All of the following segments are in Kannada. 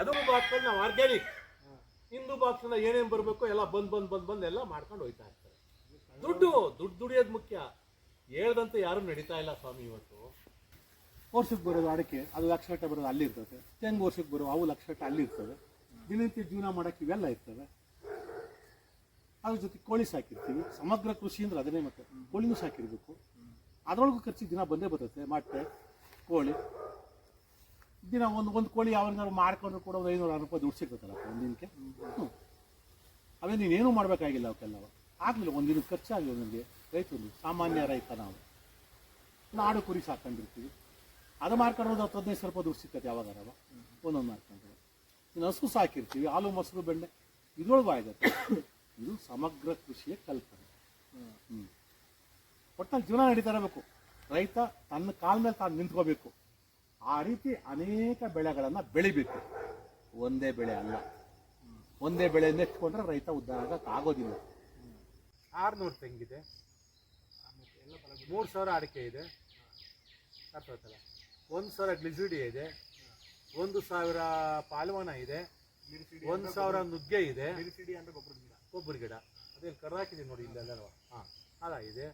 ಅದು ಬಾಕ್ಸಲ್ಲಿ ನಾವು ಆರ್ಗ್ಯಾನಿಕ್ ಹಿಂದೂ ಬಾಕ್ಸ್ನ ಏನೇನು ಬರಬೇಕು ಎಲ್ಲ ಬಂದ್ ಬಂದ್ ಬಂದ್ ಬಂದ್ ಎಲ್ಲ ಮಾಡ್ಕೊಂಡು ಹೋಯ್ತಾ ಇರ್ತಾರೆ. ದುಡ್ಡು ದುಡ್ಡು ದುಡಿಯೋದು ಮುಖ್ಯ. ಹೇಳ್ದಂತೆ ಯಾರು ನಡೀತಾ ಇಲ್ಲ ಸ್ವಾಮಿ ಇವತ್ತು. ವರ್ಷಕ್ಕೆ ಬರೋದು ಅಡಕೆ, ಅದು ಲಕ್ಷ ಗಟ್ಟೆ ಬರೋದು ಅಲ್ಲಿ ಇರ್ತದೆ. ತೆಂಗು ವರ್ಷಕ್ಕೆ ಬರೋ ಅವು ಲಕ್ಷ ಗಟ್ಟೆ ಅಲ್ಲಿ ಇರ್ತವೆ ದಿನನಿತ್ಯ ಜೀವನ ಮಾಡೋಕ್ಕೆ ಇವೆಲ್ಲ ಇರ್ತವೆ. ಅದ್ರ ಜೊತೆ ಕೋಳಿ ಸಾಕಿರ್ತೀವಿ. ಸಮಗ್ರ ಕೃಷಿ ಅಂದ್ರೆ ಅದನ್ನೇ ಮತ್ತೆ ಕೋಳಿನೂ ಸಾಕಿರ್ಬೇಕು. ಅದರೊಳಗೂ ಖರ್ಚಿಗೆ ದಿನ ಬಂದೇ ಬರ್ತದೆ. ಮೊಟ್ಟೆ ಕೋಳಿ. ದಿನ ಒಂದು ಒಂದು ಕೋಳಿ ಯಾವನ್ನಾರು ಮಾಡ್ಕೊಂಡ್ರು ಕೂಡ ಒಂದು ಐನೂರು ಆರು ರೂಪಾಯಿ ದುಡ್ಡು ಸಿಗುತ್ತಲ್ಲ ಒಂದು ದಿನಕ್ಕೆ? ಹ್ಞೂ ಅವೇ ನೀನೇನು ಮಾಡಬೇಕಾಗಿಲ್ಲ ಅವಕ್ಕೆಲ್ಲವ ಆಗಲಿಲ್ಲ ಒಂದು ದಿನಕ್ಕೆ ಖರ್ಚಾಗಲಿ ನನಗೆ ರೈತರು, ಸಾಮಾನ್ಯ ರೈತ ನಾವು. ನಾಡು ಕುರಿ ಸಾಕೊಂಡಿರ್ತೀವಿ ಅದು ಮಾರ್ಕೊಂಡು ಹೋದ್ರೆ ಹತ್ತು, ಹದಿನೈದು ಸಾವಿರ ರೂಪಾಯಿ ದುಡ್ಡು ಸಿಕ್ಕತ್ತೆ ಯಾವಾಗಾರವ ಒಂದೊಂದು ಮಾರ್ಕೊಂಡ್ರೆ. ಇನ್ನು ಹಸು ಸಾಕಿರ್ತೀವಿ, ಹಾಲು, ಮೊಸರು, ಬೆಣ್ಣೆ. ಇದ್ರೊಳಗೂ ಆಗತ್ತೆ ಇದು ಸಮಗ್ರ ಕೃಷಿಯ ಕಲ್ಪನೆ. ಹ್ಞೂ ಒಟ್ಟಲ್ಲಿ ಜೀವನ ನಡೀತಾ ಇರಬೇಕು. ರೈತ ತನ್ನ ಕಾಲ ಮೇಲೆ ತಾನು ನಿಂತ್ಕೋಬೇಕು. ಆ ರೀತಿ ಅನೇಕ ಬೆಳೆಗಳನ್ನು ಬೆಳಿಬೇಕು. ಒಂದೇ ಬೆಳೆ ಅಲ್ಲ. ಒಂದೇ ಬೆಳೆ ನೆಚ್ಕೊಂಡ್ರೆ ರೈತ ಉದ್ಧಾರ ಆಗೋದಿಲ್ಲ. ಆರ್ನೂರು ತೆಂಗಿದೆ. ಮೂರು ಸಾವಿರ ಅಡಿಕೆ ಇದೆ. ಅರ್ಥ ಆಯ್ತಲ್ಲ ಒಂದು ಸಾವಿರ ಗ್ಲಿಸಿಡಿ ಇದೆ. ಒಂದು ಸಾವಿರ ಪಾಲ್ವನ ಇದೆ. ಒಂದು ಸಾವಿರ ನುಗ್ಗೆ ಇದೆ. ಗೊಬ್ಬರ ಗಿಡ. ಅದೇ ಕರ್ದಾಕಿದೆ ನೋಡಿ ಇಲ್ಲೆಲ್ಲರೂ ಹಾಂ. ಅದಾಗಿದೆ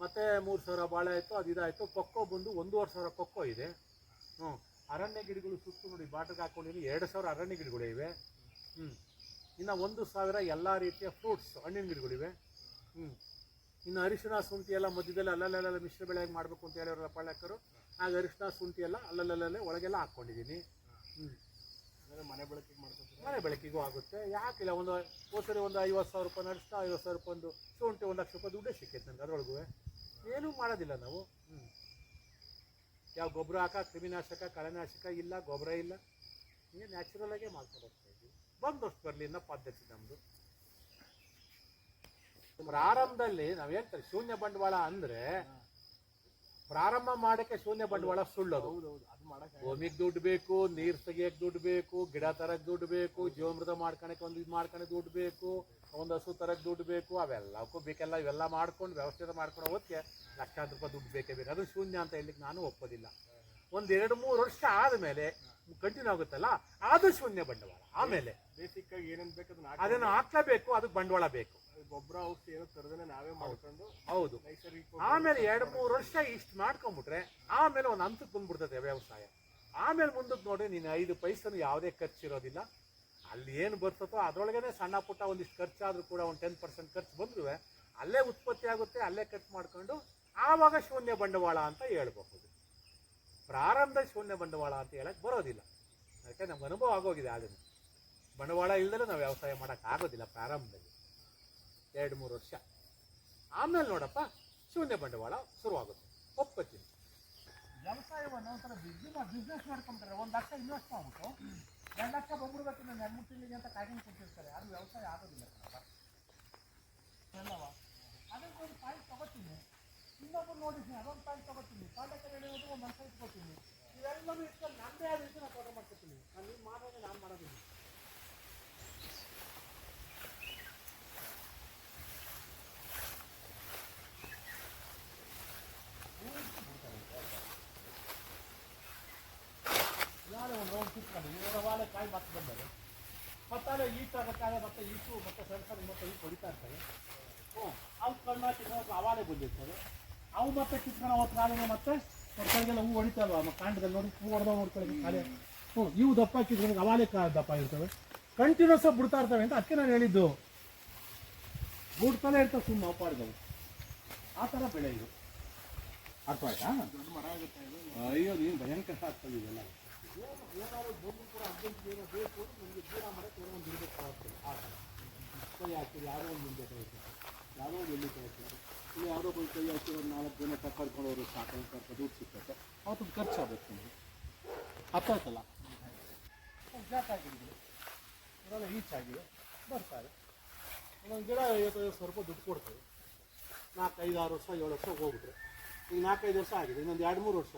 ಮತ್ತೆ ಮೂರು ಸಾವಿರ ಬಾಳೆ ಆಯಿತು ಅದು ಇದಾಯಿತು. ಕೊಕ್ಕೋ ಬಂದು ಒಂದೂವರೆ ಸಾವಿರ ಕೊಕ್ಕೋ ಇದೆ. ಹ್ಞೂ ಅರಣ್ಯ ಗಿಡಗಳು ಸುತ್ತು ನೋಡಿ ಬಾಟರ್ಗೆ ಹಾಕೊಂಡಿನಿ ಎರಡು ಸಾವಿರ ಅರಣ್ಯ ಗಿಡಗಳು ಇವೆ. ಹ್ಞೂ ಇನ್ನು ಒಂದು ಸಾವಿರ ಎಲ್ಲ ರೀತಿಯ ಫ್ರೂಟ್ಸ್ ಹಣ್ಣಿನ ಗಿಡಗಳಿವೆ. ಹ್ಞೂ ಇನ್ನು ಅರಿಶಿಣ ಶುಂಠಿ ಎಲ್ಲ ಮಧ್ಯದಲ್ಲಿ ಅಲ್ಲಲ್ಲೆಲ್ಲ ಮಿಶ್ರ ಬೆಳೆಯಾಗಿ ಮಾಡಬೇಕು ಅಂತ ಹೇಳಿರಲ್ಲ ಪಾಳಕರು ಆಗ ಅರಿಶಿನ ಶುಂಠಿ ಎಲ್ಲ ಅಲ್ಲಲ್ಲಲ್ಲೇ ಒಳಗೆಲ್ಲ ಹಾಕ್ಕೊಂಡಿದ್ದೀನಿ. ಹ್ಞೂ ಮನೆ ಬಳಕೆಗೆ ಮಾಡ್ಕೊತೀನಿ ಮನೆ ಬೆಳಕಿಗೂ ಆಗುತ್ತೆ. ಯಾಕಿಲ್ಲ ಒಂದು ಹೋದ್ಸರಿ ಒಂದು ಐವತ್ತು ಸಾವಿರ ರೂಪಾಯಿ ಅರಿಶಿನ ಐವತ್ತು ಸಾವಿರ ರೂಪಾಯಿ ಒಂದು ಶುಂಠಿ ಒಂದು ಲಕ್ಷ ರೂಪಾಯಿ ದುಡ್ಡೇ ಸಿಕ್ಕೈತೆ ನನಗೆ ಅದರೊಳಗೂ ಏನೂ ಮಾಡೋದಿಲ್ಲ ನಾವು. ಹ್ಞೂ ಯಾವ ಗೊಬ್ಬರ ಹಾಕ, ಕ್ರಿಮಿನಾಶಕ ಕಳೆನಾಶಕ ಇಲ್ಲ, ಗೊಬ್ಬರ ಇಲ್ಲ. ಹಿಂಗೆ ನ್ಯಾಚುರಲ್ ಆಗೇ ಮಾಡ್ಕೊಂಡು ಹೋಗ್ತಾ ಇದ್ವಿ. ಬಂದಷ್ಟು ಬರಲಿ ಅನ್ನೋ ಪದ್ಧತಿ ನಮ್ಮದು ಪ್ರಾರಂಭದಲ್ಲಿ ನಾವು ಹೇಳ್ತಾರೆ, ಶೂನ್ಯ ಬಂಡವಾಳ ಅಂದರೆ ಪ್ರಾರಂಭ ಮಾಡಕ್ಕೆ ಶೂನ್ಯ ಬಂಡವಾಳ ಸುಳ್ಳು ಅದು ಭೂಮಿಗೆ ದುಡ್ಡು ಬೇಕು ನೀರು ತೆಗಿಯಕ್ಕೆ ದುಡ್ಡು ಬೇಕು ಗಿಡ ತರಕ್ಕೆ ದುಡ್ಡು ಬೇಕು ಜೀವಮೃತ ಮಾಡ್ಕೊಳಕ್ಕೆ ಒಂದು ಇದು ಮಾಡ್ಕೊಳಕ್ಕೆ ದುಡ್ಡು ಬೇಕು ಒಂದು ಹಸು ತರಕ್ಕೆ ದುಡ್ಡು ಬೇಕು ಅವೆಲ್ಲಕ್ಕೂ ಬೇಕೆಲ್ಲ ಇವೆಲ್ಲ ಮಾಡ್ಕೊಂಡು ವ್ಯವಸ್ಥೆ ಮಾಡ್ಕೊಂಡು ಹೋಗಕ್ಕೆ ಲಕ್ಷಾಂತರ ರೂಪಾಯಿ ದುಡ್ಡು ಬೇಕೇ ಬೇಕು ಅದು ಶೂನ್ಯ ಅಂತ ಹೇಳಿಕ್ ನಾನು ಒಪ್ಪೋದಿಲ್ಲ. ಒಂದು ಎರಡು ಮೂರು ವರ್ಷ ಆದಮೇಲೆ ಕಂಟಿನ್ಯೂ ಆಗುತ್ತಲ್ಲ ಅದು ಶೂನ್ಯ ಬಂಡವಾಳ. ಆಮೇಲೆ ಬೇಸಿಕ್ ಆಗಿ ಏನೇನ್ ಬೇಕು ಅದನ್ನ ಅದನ್ನು ಹಾಕ್ಲೇಬೇಕು ಅದಕ್ಕೆ ಬಂಡವಾಳ ಬೇಕು. ಗೊಬ್ಬರ ಔಷಧಿ ಏನೋ ತರದೇ ನಾವೇ ಮಾಡ್ಕೊಂಡು ಹೌದು. ನೈಸರ್ಗಿಕ ಆಮೇಲೆ ಎರಡು ಮೂರು ವರ್ಷ ಇಷ್ಟು ಮಾಡ್ಕೊಂಡ್ಬಿಟ್ರೆ ಆಮೇಲೆ ಒಂದು ಹಂತಕ್ಕೆ ಬಂದ್ಬಿಡ್ತದೆ ವ್ಯವಸಾಯ. ಆಮೇಲೆ ಮುಂದಕ್ಕೆ ನೋಡಿ ನೀನು ಐದು ಪೈಸನು ಯಾವುದೇ ಖರ್ಚಿರೋದಿಲ್ಲ. ಅಲ್ಲಿ ಏನು ಬರ್ತದೋ ಅದ್ರೊಳಗೇನೆ ಸಣ್ಣ ಪುಟ್ಟ ಒಂದಿಷ್ಟು ಖರ್ಚಾದರೂ ಕೂಡ ಒಂದು ಟೆನ್ ಪರ್ಸೆಂಟ್ ಖರ್ಚು ಬಂದ್ರೂ ಅಲ್ಲೇ ಉತ್ಪತ್ತಿ ಆಗುತ್ತೆ ಅಲ್ಲೇ ಖರ್ಚು ಮಾಡ್ಕೊಂಡು ಆವಾಗ ಶೂನ್ಯ ಬಂಡವಾಳ ಅಂತ ಹೇಳ್ಬಹುದು. ಪ್ರಾರಂಭ ಶೂನ್ಯ ಬಂಡವಾಳ ಅಂತ ಹೇಳಕ್ಕೆ ಬರೋದಿಲ್ಲ. ಯಾಕೆ ನಮ್ಗೆ ಅನುಭವ ಆಗೋಗಿದೆ ಅದನ್ನು ಬಂಡವಾಳ ಇಲ್ದಲೇ ನಾವು ವ್ಯವಸಾಯ ಮಾಡೋಕೆ ಆಗೋದಿಲ್ಲ ಪ್ರಾರಂಭದಲ್ಲಿ. ಎರಡು ಮೂರು ವರ್ಷ. ಆಮೇಲೆ ನೋಡಪ್ಪ, ಶೂನ್ಯ ಬಂಡವಾಳ ಶುರುವಾಗುತ್ತೆ. ಒಪ್ಪತ್ತೀನಿ ವ್ಯವಸಾಯವನ್ನು ಒಂಥರ ಬಿಸ್ನೆಸ್ ಬಿಸ್ನೆಸ್ ಮಾಡ್ಕೊಂತಾರೆ. ಒಂದು ಲಕ್ಷ ಇನ್ವೆಸ್ಟ್ ಮಾಡ್ಬಿಟ್ಟು ಎರಡು ಲಕ್ಷ ಬಂದ್ಬಿಡ್ಬೇಕು ನಾನು ಎರಡು ಮೂರು ತಿಂಗಳಿಗೆ ಅಂತ ಕಾಯ್ಕೊಂಡು ಕೊಟ್ಟಿರ್ತಾರೆ ಅದು ವ್ಯವಸಾಯ ಆಗೋದಿಲ್ಲ ಅಲ್ಲವಾ ಅಲ್ಲವ ಅದಕ್ಕೆ ಒಂದು ಪಾಯಿಂಟ್ ತಗೋತೀನಿ. ಇನ್ನೊಬ್ಬರು ನೋಡಿದ್ದೀನಿ ಅದೊಂದು ಪಾಯಿಂಟ್ ತಗೋತೀನಿ. ಪಾಂಡಕ್ಕೆ ನಡೆಯೋದು ಒಂದು ಮನಸ್ಸು ಇಟ್ಕೋತೀನಿ. ಇವೆಲ್ಲವೂ ಇಟ್ಕೊಂಡು ನಮ್ಮದೇ ಆದ ರೀತಿ ನಾನು ತೋಟ ಮಾಡ್ಕೊತೀನಿ ನಾನು ನೀವು ಮಾಡೋದು ನಾನು ಮಾಡೋದಿಲ್ಲ ನಾಳೆ ಒಂದು ಸುತ್ಕೊಂಡು ಇವಾಗ ವಾಲೆ ಕಾಯಿ ಮತ್ತೆ ಬಂದರೆ ಮತ್ತೆ ಅಲ್ಲೇ ಈಟ್ ಆಗಬೇಕಾದ್ರೆ ಮತ್ತೆ ಈಟು ಮತ್ತೆ ಸಣ್ಣ ಮತ್ತೆ ಈಟ್ ಹೊಡಿತಾ ಇರ್ತವೆ. ಹ್ಞೂ, ಅವು ಕಣ್ಣು ಹಾಕಿ ನೋಡ್ಕೊಂಡು ಅವಾಲೆ ಬಂದಿರ್ತವೆ ಅವು ಮತ್ತೆ ಕಿತ್ಕೊಂಡು ಅವತ್ತು ಕಾಲಿಗೆ ಮತ್ತೆ ಸರ್ಕಾರಿಗೆಲ್ಲ ಹೂ ಹೊಡಿತಲ್ವ ಮ ಕಾಂಡದಲ್ಲಿ ನೋಡಿ ಹೂ ಹೊಡೆದ ನೋಡ್ಕೊಳ್ಳಿ ಕಾಲೇ. ಹ್ಞೂ, ಇವು ದಪ್ಪ ಕಿತ್ಕೊಂಡು ಅವಾಲೆ ಕಾ ದಪ್ಪ ಇರ್ತವೆ. ಕಂಟಿನ್ಯೂಸ್ ಆಗಿ ಬಿಡ್ತಾ ಇರ್ತವೆ ಅಂತ ಅದಕ್ಕೆ ನಾನು ಹೇಳಿದ್ದು. ಬಿಡ್ತಾನೆ ಇರ್ತವೆ ಸುಮ್ಮನೆ ಅಪ್ಪಾಡ್ದವು ಆ ಥರ ಬೆಳೆ ಇದು. ಅರ್ಥ ಆಯ್ತಾ? ಅಯ್ಯೋ, ನೀನು ಭಯಂಕರ ಆಗ್ತದೆ ಇದೆಲ್ಲ ಏನಾದ್ರು ಬಂದು ಕೂಡ ಅರ್ಜೆಂಟ್ ಏನೋ ಬೇಕು ನಿಮಗೆ ಏನೋ ಕೈ ಯಾರೋ ಒಂದು ಮುಂದೆ ಕಳಿಸ್ತಾರೆ ಯಾರೋ ಎಲ್ಲಿ ಇಲ್ಲಿ ಯಾರೋ ಒಂದು ಕೈ ನಾಲ್ಕು ಜನ ಕರ್ಕೊಂಡವರು ಸಾಕು ಅಂತ ದುಡ್ಡು ಸಿಗ್ತೈತೆ ಅವತ್ತು ಖರ್ಚಾಗಬೇಕು ನಿಮಗೆ ಅರ್ಥ ಆಯ್ತಲ್ಲ ಆಗಿದ್ದೀವಿ ಇದೆಲ್ಲ ಈಚ್ ಆಗಿದೆ ಬರ್ತಾರೆ ಒಂದೊಂದು ಗಿಡ ಐವತ್ತು ಐವತ್ತು ಸಾವಿರ ರೂಪಾಯಿ ದುಡ್ಡು ಕೊಡ್ತೇವೆ ನಾಲ್ಕೈದು ಆರು ವರ್ಷ ಏಳು ವರ್ಷ ಹೋಗ್ಬಿಟ್ರೆ ಈಗ ನಾಲ್ಕೈದು ವರ್ಷ ಆಗಿದೆ. ಇನ್ನೊಂದು ಎರಡು ಮೂರು ವರ್ಷ.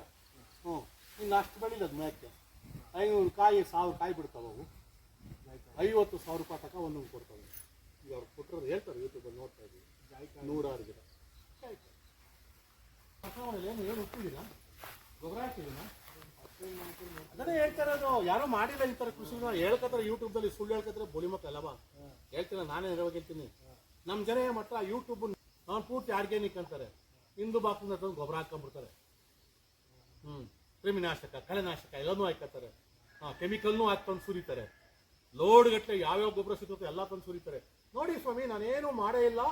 ಹ್ಞೂ ಇನ್ನು ಅಷ್ಟು ಬೆಳಿಲ್ಲ ಅದು ಮೇಕೆ. ಐನೂರು ಕಾಯಿ ಸಾವಿರ ಕಾಯಿ ಬಿಡ್ತಾವೆ ಅವು. ಐವತ್ತು ಸಾವಿರ ರೂಪಾಯಿ ತನಕ ಒಂದೊಂದು ಕೊಡ್ತಾವೆ. ಈಗ ಅವ್ರು ಕೊಟ್ಟಿರೋದು ಹೇಳ್ತಾರೆ ಯೂಟ್ಯೂಬಲ್ಲಿ ನೋಡ್ತಾ ಇದ್ದೀವಿ. ನೂರಾರು ಗಿಡ. ಏನು ಏನು ಉಪ್ಪಿದಿಲ್ಲ ಗೊಬ್ಬರ ಹಾಕಿದ್ದೀನ ಅದನ್ನೇ ಹೇಳ್ತಾರೆ ಅದು. ಯಾರೋ ಮಾಡಿಲ್ಲ ಈ ಥರ ಕೃಷಿ ಹೇಳ್ಕತ್ತಾರೆ ಯೂಟ್ಯೂಬ್ದಲ್ಲಿ ಸುಳ್ಳು ಹೇಳ್ಕತ್ತಾರೆ ಬೋಳಿ ಮಕ್ಕಳಲ್ಲವಾ ಹೇಳ್ತೀನಿ ನಾನೇ ನೆರವಾಗಿರ್ತೀನಿ ನಮ್ಮ ಜನ ಏನು ಮಾಡ್ತಾರೆ ಯೂಟ್ಯೂಬ್ ಪೂರ್ತಿ ಆರ್ಗ್ಯಾನಿಕ್ ಅಂತಾರೆ. ಹಿಂದೂ ಬಾಕ್ಸ್ ತಂದು ಗೊಬ್ಬರ ಹಾಕೊಂಡ್ಬಿಡ್ತಾರೆ ಹ್ಮ್. ಕ್ರಿಮಿನಾಶಕ ಕಳೆನಾಶಕ ಎಲ್ಲನೂ ಹಾಕತ್ತಾರೆ ಹಾಂ ಕೆಮಿಕಲ್ನೂ ಹಾಕಿ ತಂದು ಸುರಿತಾರೆ. ಲೋಡ್ ಗಟ್ಟಲೆ ಯಾವ್ಯಾವ ಗೊಬ್ಬರ ಸಿಗುತ್ತೆ ಎಲ್ಲ ತಂದು ಸುರಿತಾರೆ. ನೋಡಿ ಸ್ವಾಮಿ ನಾನೇನು ಮಾಡೇ ಇಲ್ಲ.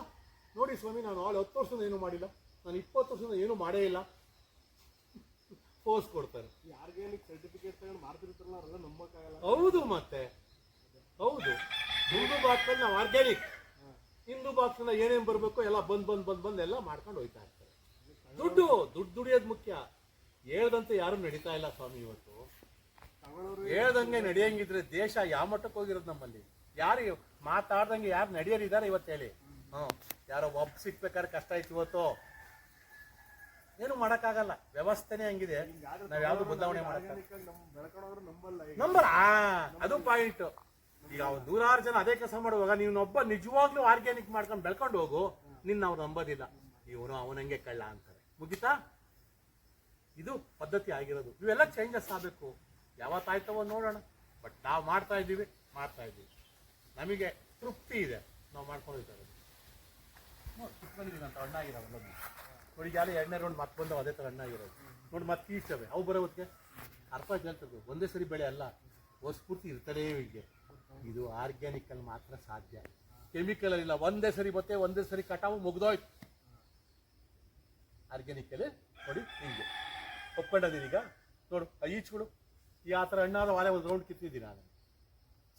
ನೋಡಿ ಸ್ವಾಮಿ ನಾನು ಆಳು ಹತ್ತು ವರ್ಷದಿಂದ ಏನು ಮಾಡಿಲ್ಲ. ನಾನು ಇಪ್ಪತ್ತು ವರ್ಷದಿಂದ ಏನು ಮಾಡೇ ಇಲ್ಲ. ಪೋಸ್ ಕೊಡ್ತಾರೆ. ಆರ್ಗ್ಯಾನಿಕ್ ಸರ್ಟಿಫಿಕೇಟ್ ತಗೊಂಡು ಮಾರ್ತಿರ್ತಾರಲ್ಲ ಅವರೆಲ್ಲ ನಂಬಕ್ಕಾಗಲ್ಲ. ಹೌದು ಮತ್ತೆ. ಹೌದು. ಹಿಂದೂ ಬಾಕ್ಸಲ್ಲಿ ನಾವು ಆರ್ಗ್ಯಾನಿಕ್ ಹಿಂದೂ ಬಾಕ್ಸ್ನ ಏನೇನ್ ಬರಬೇಕು ಎಲ್ಲ ಬಂದು ಬಂದು ಬಂದು ಬಂದು ಎಲ್ಲ ಮಾಡ್ಕೊಂಡು ಹೋಯ್ತಾ ಇರ್ತಾರೆ. ದುಡ್ಡು ದುಡ್ಡು ದುಡಿಯೋದು ಮುಖ್ಯ. ಹೇಳ್ದಂತೆ ಯಾರು ನಡೀತಾ ಇಲ್ಲ ಸ್ವಾಮಿ ಇವತ್ತು. ಹೇಳ್ದಂಗೆ ನಡೆಯಂಗಿದ್ರೆ ದೇಶ ಯಾವ ಮಟ್ಟಕ್ಕೆ ಹೋಗಿರೋದು ನಮ್ಮಲ್ಲಿ? ಯಾರು ಮಾತಾಡ್ದಂಗೆ ಯಾರು ನಡೆಯೋರಿದ್ದಾರೆ ಇವತ್ತು ಹೇಳಿ. ಹ್ಮ್ ಯಾರೋ ಒಬ್ಬ ಸಿಕ್ಬೇಕಾದ್ರೆ ಕಷ್ಟ ಆಯ್ತು ಇವತ್ತು. ಏನು ಮಾಡಕ್ಕಾಗಲ್ಲ. ವ್ಯವಸ್ಥೆನೇ ಹಂಗಿದೆ. ನಾವ್ ಯಾವ್ದು ಬದಲಾವಣೆ ನಂಬರ್ ಆ, ಅದು ಪಾಯಿಂಟ್ ಈಗ ನೂರಾರು ಜನ ಅದೇ ಕೆಲಸ ಮಾಡುವಾಗ ನೀವೊಬ್ಬ ನಿಜವಾಗ್ಲೂ ಆರ್ಗ್ಯಾನಿಕ್ ಮಾಡ್ಕೊಂಡು ಬೆಳ್ಕೊಂಡು ಹೋಗು. ನಿನ್ನ ಅವ್ರು ನಂಬೋದಿಲ್ಲ. ಇವನು ಅವನಂಗೆ ಕಳ್ಳ ಅಂತಾರೆ. ಮುಗಿತಾ? ಇದು ಪದ್ಧತಿ ಆಗಿರೋದು. ಇವೆಲ್ಲ ಚೇಂಜಸ್ ಆಗಬೇಕು. ಯಾವತ್ತಾಯ್ತವೋ ನೋಡೋಣ. ಬಟ್ ನಾವು ಮಾಡ್ತಾ ಇದ್ದೀವಿ ಮಾಡ್ತಾ ಇದ್ದೀವಿ. ನಮಗೆ ತೃಪ್ತಿ ಇದೆ. ನಾವು ಮಾಡ್ಕೊಂಡಿದ್ದಾರೆ ನೋಡಿ ಹಣ್ಣಾಗಿರೋದು ನೋಡಿ ಜಾಲಿ ಎರಡನೇ ರೌಂಡ್ ಮತ್ತೆ ಬಂದವು ಅದೇ ಥರ ಹಣ್ಣಾಗಿರೋದು ನೋಡಿ ಮತ್ತೆ ಈಚವೆ ಅವು ಬರೋದಕ್ಕೆ ಅರ್ಥ ಕೇಳ್ತದೆ ಒಂದೇ ಸರಿ ಬೆಳೆ ಅಲ್ಲ ಹೊಸ್ಫೂರ್ತಿ ಇರ್ತಲೇ ಹೀಗೆ. ಇದು ಆರ್ಗ್ಯಾನಿಕಲ್ಲಿ ಮಾತ್ರ ಸಾಧ್ಯ. ಕೆಮಿಕಲ್ ಇಲ್ಲ. ಒಂದೇ ಸರಿ ಬತ್ತೆ, ಒಂದೇ ಸರಿ ಕಟಾವು ಮುಗ್ದೋಯ್ತು. ಆರ್ಗ್ಯಾನಿಕಲ್ಲಿ ನೋಡಿ ಹಿಂಗೆ. ಒಪ್ಕೊಂಡದೀನಿ ಈಗ. ನೋಡು ಈಚ್ಗಳು ಈ ಆ ಥರ ಹಣ್ಣಾದ ವಾಲೆ ಒಂದು ರೌಂಡ್ ಕಿತ್ತಿದ್ದೀನಿ ನಾನು.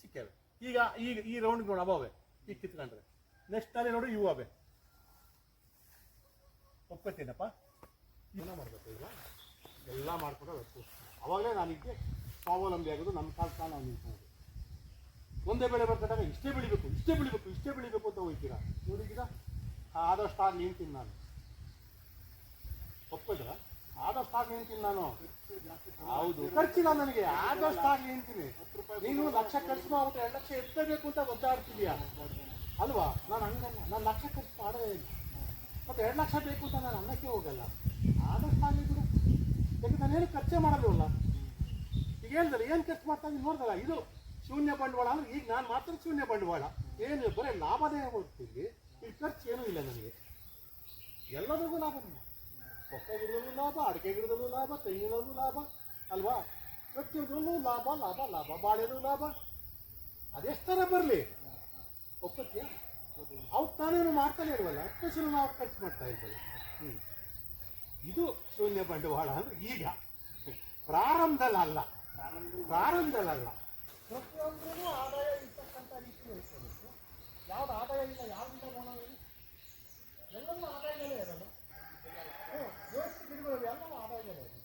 ಸಿಕ್ಕೇವೆ. ಈಗ ಈಗ ಈ ರೌಂಡ್ ನೋಡಿ ಅಬಾವೆ ಈಗ ಕಿತ್ಕೊಂಡ್ರೆ. ನೆಕ್ಸ್ಟ್ ಅಲ್ಲಿ ನೋಡಿ ಇವು ಅವೆ ಒಪ್ಕೊತೀನಪ್ಪ ಏನ ಮಾಡಬೇಕು ಈಗ. ಎಲ್ಲ ಮಾಡ್ಕೊಂಡು ಅವಾಗಲೇ ನಾನಿಗೆ ಸ್ವಾವಲಂಬಿ ಆಗೋದು ನಮ್ಮ ಕಾಲ ಕಾಲ ನಾವು ನಿಂತ್ಕೊಳ್ಳೋದು ಒಂದೇ ಬೆಳೆ ಬರ್ಕೊಂಡಾಗ ಇಷ್ಟೇ ಬೆಳಿಬೇಕು ಇಷ್ಟೇ ಬೆಳಿಬೇಕು ಇಷ್ಟೇ ಬೆಳಿಬೇಕು ಅಂತ ಹೋಗ್ತೀರಾ? ನೋಡಿದ್ದೀರಾ ಆದಷ್ಟು ಆಗಿ ನಿಂತೀನಿ ನಾನು. ಒಪ್ಪಿದ್ರ ಆದಷ್ಟು ಆಗಿ ನಿಂತೀನಿ ನಾನು. ಹೌದು. ಖರ್ಚಿಲ್ಲ ನನಗೆ, ಆದಷ್ಟು ಆಗಿ ನಿಂತೀನಿ ನೀನು ಲಕ್ಷ ಖರ್ಚು ಮಾಡ್ಬಿಟ್ಟು ಎರಡು ಲಕ್ಷ ಎತ್ತಬೇಕು ಅಂತ ಒದ್ದಾಡ್ತಿದ್ಯಾ ಅಲ್ವಾ? ನಾನು ಹಂಗಲ್ಲ ನಾನು ಲಕ್ಷ ಖರ್ಚು ಮಾಡೋದೇ ಇಲ್ಲ. ಮತ್ತೆ ಎರಡು ಲಕ್ಷ ಬೇಕು ಅಂತ ನಾನು ಅನ್ನಕ್ಕೆ ಹೋಗಲ್ಲ. ಆದಷ್ಟು ಆಗಲಿ ಬಿಡು. ಯಾಕೆ ನಾನೇನು ಖರ್ಚೇ ಮಾಡಲ್ವಲ್ಲ? ಈಗ ಹೇಳ್ದಲ್ಲ, ಏನು ಖರ್ಚು ಮಾಡ್ತಾ ಇದ್ದೀನಿ ನೋಡ್ದಲ್ಲ, ಇದು ಶೂನ್ಯ ಬಂಡವಾಳ ಅಂದ್ರೆ ಈಗ ನಾನು ಮಾತ್ರ ಶೂನ್ಯ ಬಂಡವಾಳ. ಏನು ಬರೀ ಲಾಭದೇ ಹೋಗ್ತೀವಿ ಈಗ ಖರ್ಚು ಏನೂ ಇಲ್ಲ ನನಗೆ. ಎಲ್ಲದಕ್ಕೂ ಲಾಭ ಹೊಸ ಗಿಡದಲ್ಲೂ ಲಾಭ ಅಡಿಕೆ ಗಿಡದಲ್ಲೂ ಲಾಭ, ತೆಂಗಿನಲ್ಲೂ ಲಾಭ, ಅಲ್ವಾ? ಪ್ರತಿಯೊಂದರಲ್ಲೂ ಲಾಭ ಲಾಭ ಲಾಭ, ಬಾಳೆನೂ ಲಾಭ. ಅದೆಷ್ಟರ ಬರಲಿ? ಒಪ್ಪತ್ತೀಯ? ಅವು ತಾನೇನು ಮಾಡ್ತಾನೆ ಇಲ್ವಲ್ಲ ಅಪ್ಪಸರು ನಾವು ಖರ್ಚು ಮಾಡ್ತಾ ಇರ್ಬೋದು ಹ್ಮ್. ಇದು ಶೂನ್ಯ ಬಂಡವಾಳ ಅಂದ್ರೆ ಈಗ. ಪ್ರಾರಂಭದಲ್ಲ ಪ್ರಾರಂಭದಲ್ಲ. ಅಲ್ಲ ಪ್ರತಿಯೊಂದೂ ಆದಾಯ ಇರ್ತಕ್ಕಂಥ ರೀತಿ ಇರ್ತದೆ ಯಾವ್ದು ಆದಾಯ ಇಲ್ಲ ಯಾವ್ದು ಎಲ್ಲವೂ ಆದಾಯಗಳೇ ಇರೋದು ಹ್ಞೂ, ಜೋಡಿಸಿ ಗಿಡಗಳು ಎಲ್ಲವೂ ಆದಾಯಗಳೇ ಇರೋದು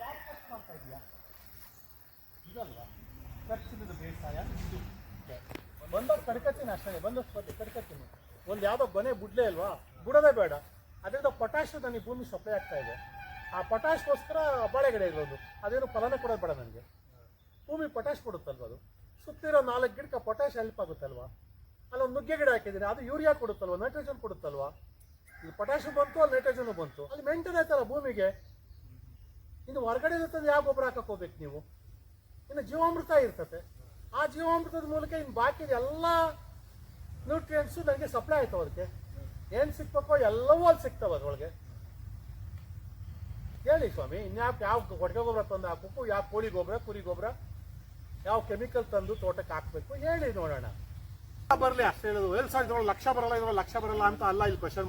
ಯಾರು ಖರ್ಚು ಮಾಡ್ತಾ ಇದೆಯಾ ಇದಲ್ವಾ ಖರ್ಚಿನ ಬೇಸಾಯ ಇದು ಬಂದಷ್ಟು ಕಡ್ಕತ್ತೀನಿ ಅಷ್ಟೇ ಬಂದಷ್ಟು ಕಡ್ಕತ್ತೀನಿ. ಒಂದು ಯಾವುದೋ ಗೊನೆ ಬುಡ್ಲೇ ಅಲ್ವಾ ಬುಡೋದೇ ಬೇಡ. ಅದರಿಂದ ಪೊಟ್ಯಾಶ್ ನನಗೆ ಭೂಮಿ ಸಪ್ಲೈ ಆಗ್ತಾ ಇದೆ. ಆ ಪೊಟ್ಯಾಶ್ಗೋಸ್ಕರ ಬಾಳೆಗಿಡ ಇರೋದು. ಅದೇನು ಫಲನೇ ಕೊಡೋದು ಬೇಡ ನನಗೆ. ಭೂಮಿ ಪೊಟ್ಯಾಶ್ ಕೊಡುತ್ತಲ್ವ ಅದು? ಸುತ್ತಿರೋ ನಾಲ್ಕು ಗಿಡಕ್ಕೆ ಪೊಟ್ಯಾಶ್ ಹೆಲ್ಪ್ ಆಗುತ್ತಲ್ವಾ? ಅಲ್ಲೊಂದು ನುಗ್ಗೆ ಗಿಡ ಹಾಕಿದ್ದೀನಿ ಅದು ಯೂರಿಯಾ ಕೊಡುತ್ತಲ್ವ ನೈಟ್ರೋಜನ್ ಕೊಡುತ್ತಲ್ವಾ? ಇಲ್ಲಿ ಪೊಟ್ಯಾಶ್ ಬಂತು, ಅಲ್ಲಿ ನೈಟ್ರೋಜನು ಬಂತು. ಅಲ್ಲಿ ಮೇಂಟೈನ್ ಆಯ್ತಲ್ಲ ಭೂಮಿಗೆ? ಇನ್ನು ಹೊರಗಡೆ ಇರ್ತದೆ ಯಾವ ಗೊಬ್ಬರ ಹಾಕಕ್ಕೆ ಹೋಗ್ಬೇಕು ನೀವು? ಇನ್ನು ಜೀವಾಮೃತ ಇರ್ತತೆ. ಆ ಜೀವಾಮೃತದ ಮೂಲಕ ಇನ್ನು ಬಾಕಿ ಎಲ್ಲ ನ್ಯೂಟ್ರಿಯೆಂಟ್ಸು ನನಗೆ ಸಪ್ಲೈ ಆಯ್ತು ಅದಕ್ಕೆ ಏನು ಸಿಕ್ಬೇಕೋ ಎಲ್ಲವೂ ಅಲ್ಲಿ ಸಿಗ್ತವೆ ಅದ್ರೊಳಗೆ. ಹೇಳಿ ಸ್ವಾಮಿ ಇನ್ಯಾಕೆ ಯಾವ ಕೊಟ್ಟಿಗೆ ಗೊಬ್ಬರ ತಂದು ಹಾಕಬೇಕು, ಯಾವ ಕೋಳಿ ಗೊಬ್ಬರ ಕುರಿ ಗೊಬ್ಬರ ಯಾವ ಕೆಮಿಕಲ್ ತಂದು ತೋಟಕ್ಕೆ ಹಾಕ್ಬೇಕು, ಹೇಳಿ ನೋಡೋಣ. ಬರಲಿ, ಅಷ್ಟೇ ಹೇಳೋದು. ಎಲ್ಲಿ ಸಾವಿರದ ಲಕ್ಷ ಬರಲ್ಲ, ಇದ್ರೊಳಗೆ ಲಕ್ಷ ಬರಲ್ಲ ಅಂತ ಅಲ್ಲ ಇಲ್ಲಿ ಕ್ವಶನ್